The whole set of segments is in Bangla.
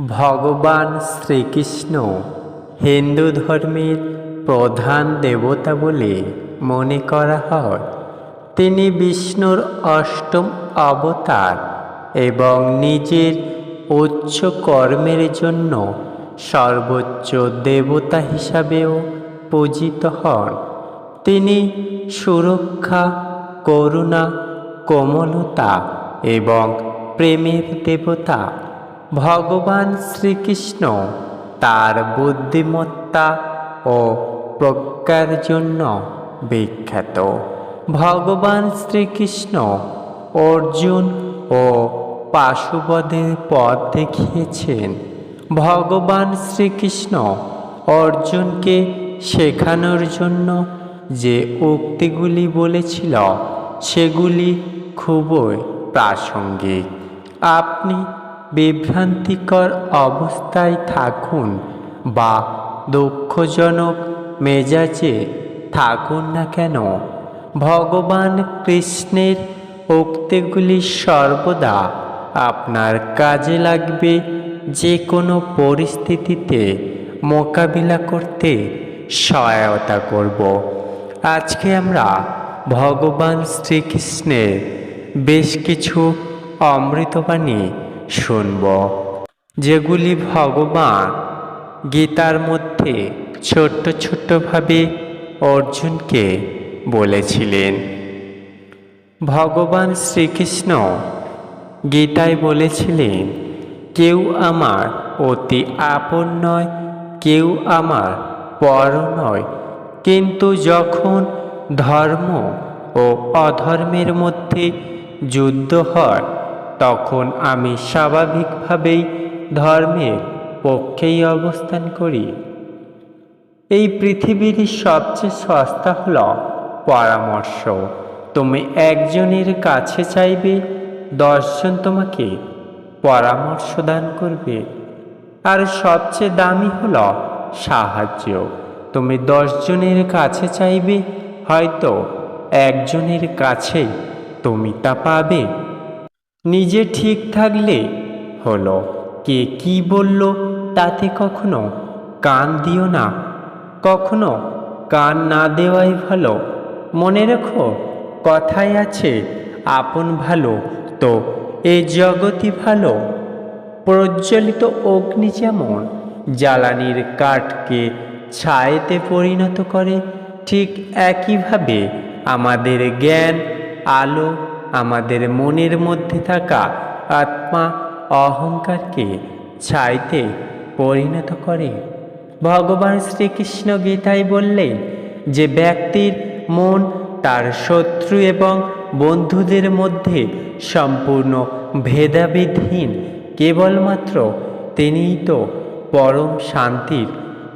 ভগবান শ্রীকৃষ্ণ হিন্দু ধর্মের প্রধান দেবতা বলে মনে করা হয়। তিনি বিষ্ণুর অষ্টম অবতার এবং নিজের উচ্চ কর্মের জন্য সর্বোচ্চ দেবতা হিসাবেও পূজিত হন। তিনি সুরক্ষা, করুণা, কোমলতা এবং প্রেমের দেবতা। ভগবান শ্রীকৃষ্ণ তার বুদ্ধিমত্তা ও প্রজ্ঞার জন্য বিখ্যাত। ভগবান শ্রীকৃষ্ণ অর্জুন ও পাশুপদের পথ দেখিয়েছেন। ভগবান শ্রীকৃষ্ণ অর্জুনকে শেখানোর জন্য যে উক্তিগুলি বলেছিল, সেগুলি খুবই প্রাসঙ্গিক। আপনি বিভ্রান্তিকর অবস্থায় থাকুন বা দুঃখজনক মেজাজে থাকুন না কেন। ভগবান কৃষ্ণের উক্তিগুলি সর্বদা আপনার কাজে লাগবে যে কোনো পরিস্থিতিতে মোকাবিলা করতে সহায়তা করব। আজকে আমরা ভগবান শ্রীকৃষ্ণের বেশ কিছু অমৃতবাণী শুনব। যেগুলি ভগবান গীতার মধ্যে ছোট্ট ছোট্টভাবে অর্জুনকে বলেছিলেন। ভগবান শ্রীকৃষ্ণ গীতায় বলেছিলেন, কেউ আমার অতি আপন নয়, কেউ আমার পর নয়। কিন্তু যখন ধর্ম ও অধর্মের মধ্যে যুদ্ধ হয় তখন আমি স্বাভাবিকভাবেই ধর্মের পক্ষেই অবস্থান করি। এই পৃথিবীর সবচেয়ে সস্তা হল পরামর্শ। তুমি একজনের কাছে চাইবে, দশজন তোমাকে পরামর্শ দান করবে। আর সবচেয়ে দামি হল সাহায্য। তুমি দশজনের কাছে চাইবে, হয়তো একজনের কাছে তুমি তা পাবে। নিজে ঠিক থাকলে হলো। কে কি বলল তাতে কখনো কান দিও না। কখনো কান না দেওয়াই ভালো। মনে রেখো কথায় আছে, আপন ভালো তো এ জগতই ভালো। প্রজ্বলিত অগ্নি যেমন জ্বালানির কাঠকে ছায়েতে পরিণত করে, ঠিক একইভাবে আমাদের জ্ঞান, আলো আমাদের মনের মধ্যে থাকা আত্মা অহংকারকে ছাইতে পরিণত করে। ভগবান শ্রীকৃষ্ণ গীতায় বললেন যে ব্যক্তির মন তার শত্রু এবং বন্ধুদের মধ্যে সম্পূর্ণ ভেদাভেদহীন। কেবলমাত্র তিনিই তো পরম শান্তির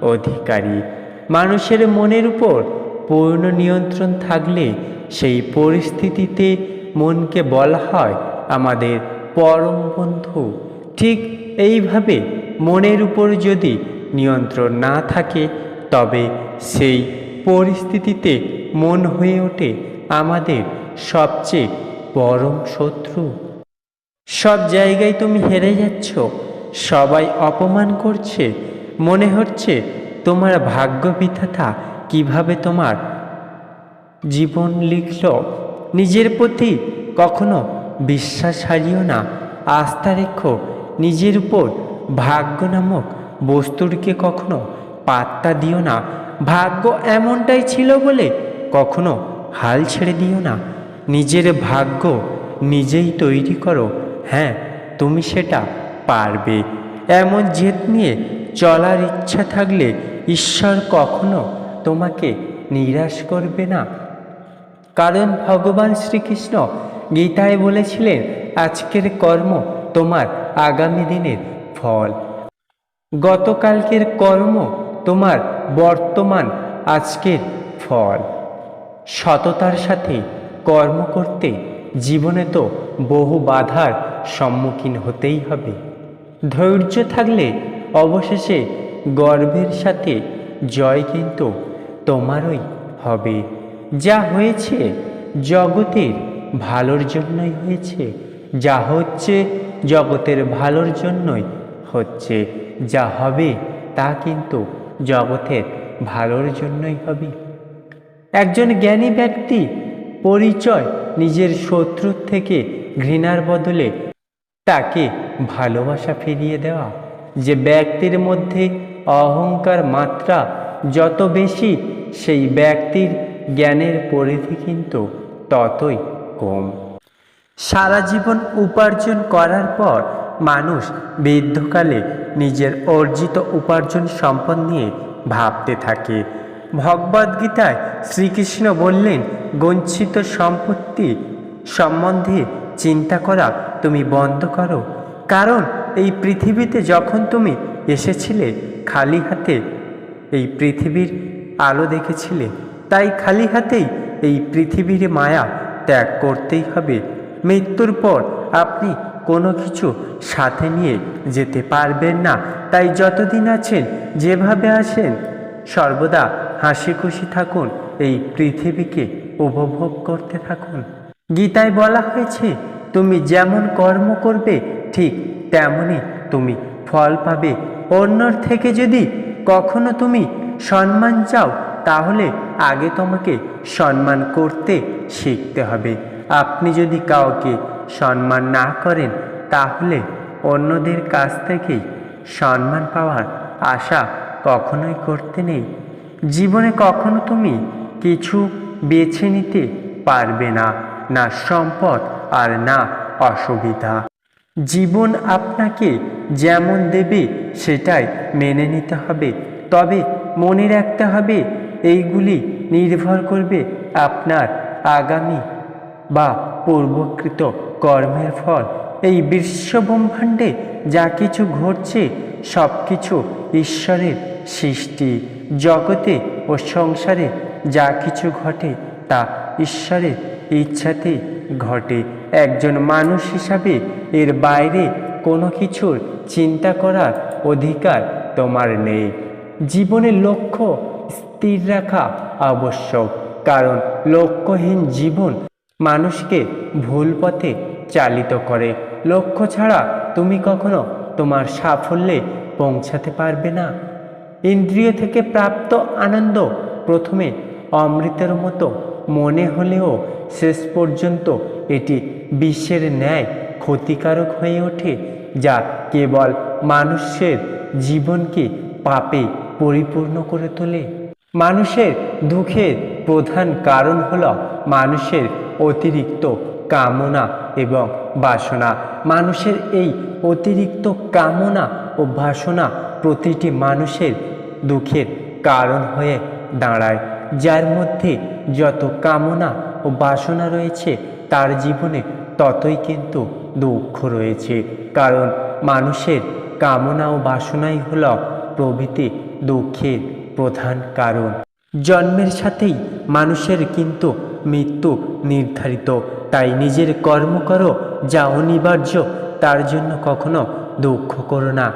অধিকারী। মানুষের মনের উপর পূর্ণ নিয়ন্ত্রণ থাকলে সেই পরিস্থিতিতে মনকে বলা হয় আমাদের পরম বন্ধু। ঠিক এইভাবে মনের উপর যদি নিয়ন্ত্রণ না থাকে, তবে সেই পরিস্থিতিতে মন হয়ে ওঠে আমাদের সবচেয়ে পরম শত্রু। সব জায়গায় তুমি হেরে যাচ্ছ, সবাই অপমান করছে। মনে হচ্ছে তোমার ভাগ্য বিধাতা কীভাবে তোমার জীবন লিখল নিজের প্রতি কখনো বিশ্বাস হারিও না। আস্থা রেখো, নিজের উপর ভাগ্য নামক বস্তুটিকে কখনো পাত্তা দিও না। ভাগ্য এমনটাই ছিল বলে কখনো হাল ছেড়ে দিও না। নিজের ভাগ্য নিজেই তৈরি করো। হ্যাঁ তুমি সেটা পারবে। এমন জেদ নিয়ে চলার ইচ্ছা থাকলে ঈশ্বর কখনো তোমাকে নিরাশ করবে না। কারণ ভগবান শ্রীকৃষ্ণ গীতায় বলেছিলেন, আজকের কর্ম তোমার আগামী দিনের ফল। গতকালকের কর্ম তোমার বর্তমান আজকের ফল। সততার সাথে কর্ম করতে জীবনে তো বহু বাধার সম্মুখীন হতেই হবে। ধৈর্য থাকলে অবশেষে গর্বের সাথে জয় কিন্তু তোমারই হবে। যা হয়েছে জগতের ভালোর জন্যই হয়েছে, যা হচ্ছে জগতের ভালোর জন্যই হচ্ছে, যা হবে তা কিন্তু জগতের ভালোর জন্যই হবে। একজন জ্ঞানী ব্যক্তি পরিচয় নিজের শত্রুর থেকে ঘৃণার বদলে তাকে ভালোবাসা ফিরিয়ে দেওয়া। যে ব্যক্তির মধ্যে অহংকার মাত্রা যত বেশি, সেই ব্যক্তির জ্ঞানের পরিধি কিন্তু ততই কম। সারা জীবন উপার্জন করার পর মানুষ বৃদ্ধকালে নিজের অর্জিত উপার্জন সম্পদ নিয়ে ভাবতে থাকে। ভগবদ্গীতায় শ্রীকৃষ্ণ বললেন, গঞ্ছিত সম্পত্তি সম্বন্ধে চিন্তা করা তুমি বন্ধ করো। কারণ এই পৃথিবীতে যখন তুমি এসেছিলে, খালি হাতে এই পৃথিবীর আলো দেখেছিলে তাই খালি হাতেই এই পৃথিবীর মায়া ত্যাগ করতেই হবে। মৃত্যুর পর আপনি কোনো কিছু সাথে নিয়ে যেতে পারবেন না। তাই যতদিন আছেন, যেভাবে আসেন সর্বদা হাসি খুশি থাকুন, এই পৃথিবীকে উপভোগ করতে থাকুন। গীতায় বলা হয়েছে, তুমি যেমন কর্ম করবে, ঠিক তেমনই তুমি ফল পাবে। অন্যর থেকে যদি কখনো তুমি সম্মান চাও তাহলে আগে তোমাকে সম্মান করতে শিখতে হবে। আপনি যদি কাউকে সম্মান না করেন, তাহলে অন্যদের কাছ থেকেই সম্মান পাওয়ার আশা কখনোই করতে নেই। জীবনে কখনো তুমি কিছু বেছে নিতে পারবে না না সম্পদ আর না অসুবিধা। জীবন আপনাকে যেমন দেবে, সেটাই মেনে নিতে হবে। তবে মনে রাখতে হবে এইগুলি নির্ভর করবে আপনার আগামী বা পূর্বকৃত কর্মের ফল। এই বিশ্বব্রহ্মাণ্ডে যা কিছু ঘটছে সব কিছু ঈশ্বরের সৃষ্টি। জগতে ও সংসারে যা কিছু ঘটে, তা ঈশ্বরের ইচ্ছাতেই ঘটে। একজন মানুষ হিসাবে এর বাইরে কোনো কিছুর চিন্তা করার অধিকার তোমার নেই। জীবনের লক্ষ্য স্থির রাখা আবশ্যক। কারণ লক্ষ্যহীন জীবন মানুষকে ভুল পথে চালিত করে। লক্ষ্য ছাড়া তুমি কখনো তোমার সাফল্যে পৌঁছাতে পারবে না। ইন্দ্রিয় থেকে প্রাপ্ত আনন্দ প্রথমে অমৃতের মতো মনে হলেও শেষ পর্যন্ত এটি বিশ্বের ন্যায় ক্ষতিকারক হয়ে ওঠে, যা কেবল মানুষের জীবনকে পাপে পরিপূর্ণ করে তোলে। মানুষের দুঃখের প্রধান কারণ হল মানুষের অতিরিক্ত কামনা এবং বাসনা। মানুষের এই অতিরিক্ত কামনা ও বাসনা প্রতিটি মানুষের দুঃখের কারণ হয়ে দাঁড়ায়। যার মধ্যে যত কামনা ও বাসনা রয়েছে, তার জীবনে ততই কিন্তু দুঃখ রয়েছে। কারণ মানুষের কামনা ও বাসনাই হল প্রভৃতি দুঃখের প্রধান কারণ। জন্মের সাথেই মানুষের কিন্তু মৃত্যু নির্ধারিত। তাই নিজের কর্ম করো, যা অনিবার্য, তার জন্য কখনো দুঃখ করো না।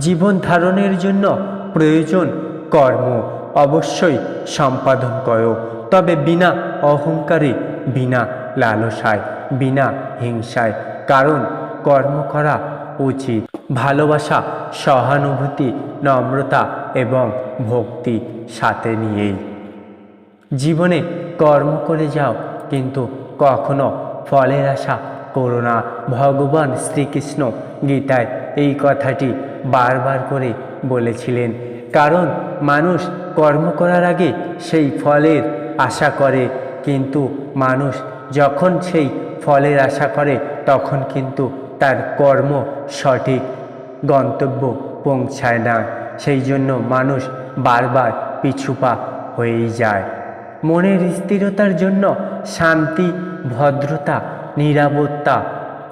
জীবন ধারণের জন্য প্রয়োজন কর্ম। অবশ্যই সম্পাদন করো। তবে বিনা অহংকারে, বিনা লালসায়, বিনা হিংসায়। কারণ কর্ম করা উচিত। ভালোবাসা সহানুভূতি, নম্রতা এবং ভক্তি সাথে নিয়েই। জীবনে কর্ম করে যাও, কিন্তু কখনো ফলের আশা করো না। ভগবান শ্রীকৃষ্ণ গীতায় এই কথাটি বারবার করে বলেছিলেন, কারণ মানুষ কর্ম করার আগে সেই ফলের আশা করে, কিন্তু মানুষ যখন সেই ফলের আশা করে, তখন কিন্তু তার কর্ম সঠিক গন্তব্য পৌঁছায় না। সেই জন্য মানুষ বারবার পিছুপা হয়েই যায়। মনের স্থিরতার জন্য শান্তি, ভদ্রতা, নিরাপত্তা,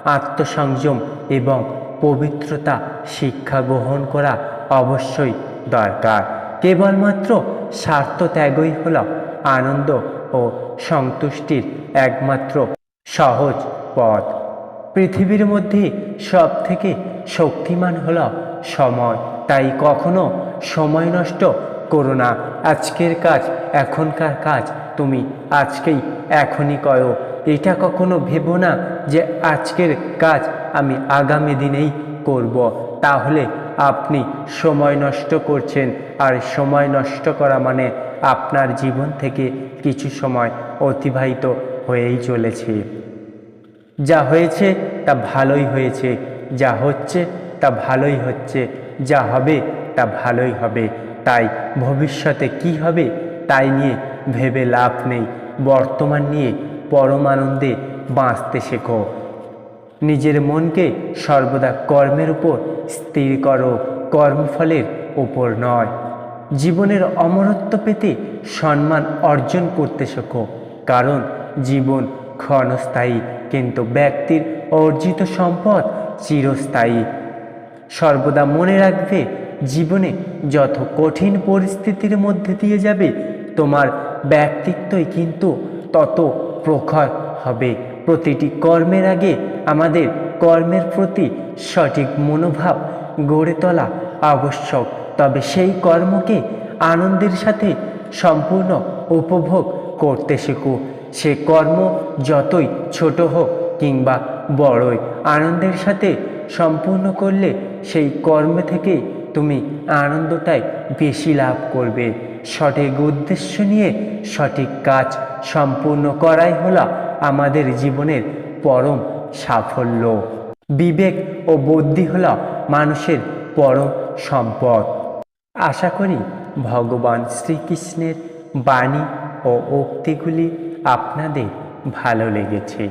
আত্মসংযম এবং পবিত্রতা শিক্ষা গ্রহণ করা অবশ্যই দরকার। কেবলমাত্র স্বার্থ ত্যাগই হল আনন্দ ও সন্তুষ্টির একমাত্র সহজ পথ। পৃথিবীর মধ্যে সব থেকে শক্তিমান হল সময়। তাই কখনো সময় নষ্ট করো না। আজকের কাজ, এখনকার কাজ তুমি আজকেই এখনই করো। এটা কখনো ভেবো না যে আজকের কাজ আমি আগামী দিনেই করব। তাহলে আপনি সময় নষ্ট করছেন। আর সময় নষ্ট করা মানে আপনার জীবন থেকে কিছু সময় অতিবাহিত হয়েই চলেছে। যা হয়েছে তা ভালোই হয়েছে। যা হচ্ছে তা ভালোই হচ্ছে, যা হবে তা ভালোই হবে। তাই ভবিষ্যতে কি হবে তাই নিয়ে ভেবে লাভ নেই। বর্তমান নিয়ে পরমানন্দে বাঁচতে শেখো। নিজের মনকে সর্বদা কর্মের উপর স্থির করো, কর্মফলের উপর নয়। জীবনের অমরত্ব পেতে সম্মান অর্জন করতে শেখো, কারণ জীবন ক্ষণস্থায়ী, কিন্তু ব্যক্তির অর্জিত সম্পদ চিরস্থায়ী। সর্বদা মনে রাখবে, জীবনে যত কঠিন পরিস্থিতির মধ্যে দিয়ে যাবে, তোমার ব্যক্তিত্বই কিন্তু তত প্রখর হবে। প্রতিটি কর্মের আগে আমাদের কর্মের প্রতি সঠিক মনোভাব গড়ে তোলা আবশ্যক। তবে সেই কর্মকে আনন্দের সাথে সম্পূর্ণ উপভোগ করতে শেখো। সে কর্ম যতই ছোট হোক কিংবা বড়ই আনন্দের সাথে সম্পূর্ণ করলে সেই কর্ম থেকে তুমি আনন্দটাই বেশি লাভ করবে। সঠিক উদ্দেশ্য নিয়ে সঠিক কাজ সম্পূর্ণ করাই হলো আমাদের জীবনের পরম সাফল্য। বিবেক ও বুদ্ধি হলো মানুষের পরম সম্পদ। আশা করি ভগবান শ্রীকৃষ্ণের বাণী ও উক্তিগুলি আপনাদের ভালো লেগেছে।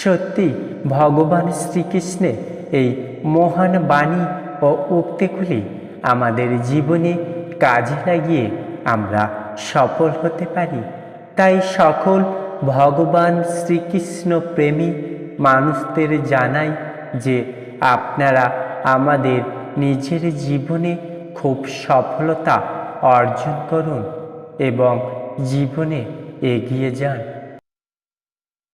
সত্যি ভগবান শ্রীকৃষ্ণের এই মহান বাণী ও উক্তিগুলি আমাদের জীবনে কাজে লাগিয়ে আমরা সফল হতে পারি। তাই সকল ভগবান শ্রীকৃষ্ণ প্রেমী মানুষদের জানাই যে আপনারা আমাদের নিজের জীবনে খুব সফলতা অর্জন করুন এবং জীবনে এগিয়ে যান।